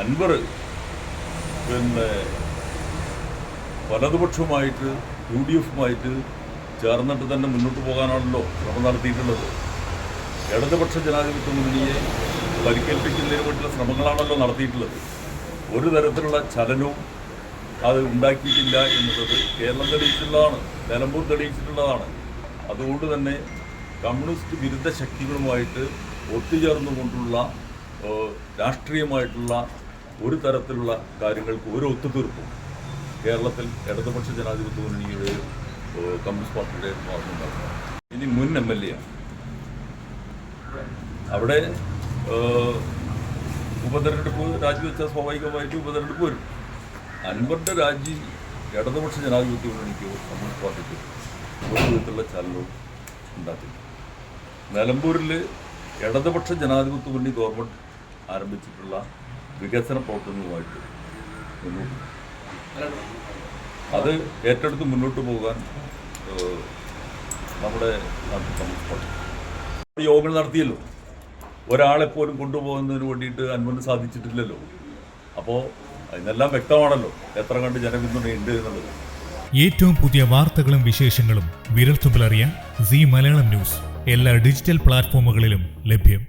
അൻവർ പിന്നെ വലതുപക്ഷവുമായിട്ട് U D എഫുമായിട്ട് ചേർന്നിട്ട് തന്നെ മുന്നോട്ട് പോകാനാണല്ലോ ശ്രമം നടത്തിയിട്ടുള്ളത്. ഇടതുപക്ഷ ജനാധിപത്യ മുന്നണിയെ പരിക്കേൽപ്പിക്കുന്നതിന് വേണ്ടിയുള്ള ശ്രമങ്ങളാണല്ലോ നടത്തിയിട്ടുള്ളത്. ഒരു തരത്തിലുള്ള ചലനവും അത് ഉണ്ടാക്കിയിട്ടില്ല എന്നുള്ളത് കേരളം തെളിയിച്ചിട്ടുള്ളതാണ് നിലമ്പൂർ തെളിയിച്ചിട്ടുള്ളതാണ്. അതുകൊണ്ട് തന്നെ കമ്മ്യൂണിസ്റ്റ് വിരുദ്ധ ശക്തികളുമായിട്ട് ഒത്തുചേർന്നുകൊണ്ടുള്ള രാഷ്ട്രീയമായിട്ടുള്ള ഒരു തരത്തിലുള്ള കാര്യങ്ങൾക്ക് ഒരു ഒത്തുതീർപ്പും കേരളത്തിൽ ഇടതുപക്ഷ ജനാധിപത്യ മുന്നണിയുടെയും കമ്മ്യൂണിസ്റ്റ് പാർട്ടിയുടെയും ഭാഗത്തുണ്ടാകും ഇനി മുൻ എം എൽ എ അവിടെ ഉപതെരഞ്ഞെടുപ്പ് രാജിവെച്ചാൽ സ്വാഭാവികമായിട്ട് ഉപതെരഞ്ഞെടുപ്പ് വരും. അൻവറിന്റെ രാജി ഇടതുപക്ഷ ജനാധിപത്യ മുന്നണിക്കോ കമ്മ്യൂണിസ്റ്റ് പാർട്ടിക്കോ ഒരു വിധത്തിലുള്ള ചലനവും ഉണ്ടാക്കില്ല നിലമ്പൂരിൽ ഇടതുപക്ഷ ജനാധിപത്യ മുന്നണി ഗവൺമെന്റ് ആരംഭിച്ചിട്ടുള്ള വികസന പ്രവർത്തനങ്ങളുമായിട്ട് അത് ഏറ്റെടുത്ത് മുന്നോട്ട് പോകാൻ നമ്മുടെ നാട്ടിൽ യോഗങ്ങൾ നടത്തിയല്ലോ. ഒരാളെപ്പോലും കൊണ്ടുപോകുന്നതിന് വേണ്ടിയിട്ട് അനുമതി സാധിച്ചിട്ടില്ലല്ലോ. അപ്പോൾ അതിനെല്ലാം വ്യക്തമാണല്ലോ എത്ര കണ്ട് ജനപിന്തുണയുണ്ട് എന്നുള്ളത്. ഏറ്റവും പുതിയ വാർത്തകളും വിശേഷങ്ങളും വിരൽത്തുമ്പിലറിയാൻ സി മലയാളം ന്യൂസ്. എല്ലാ ഡിജിറ്റൽ പ്ലാറ്റ്ഫോമുകളിലും ലഭ്യം.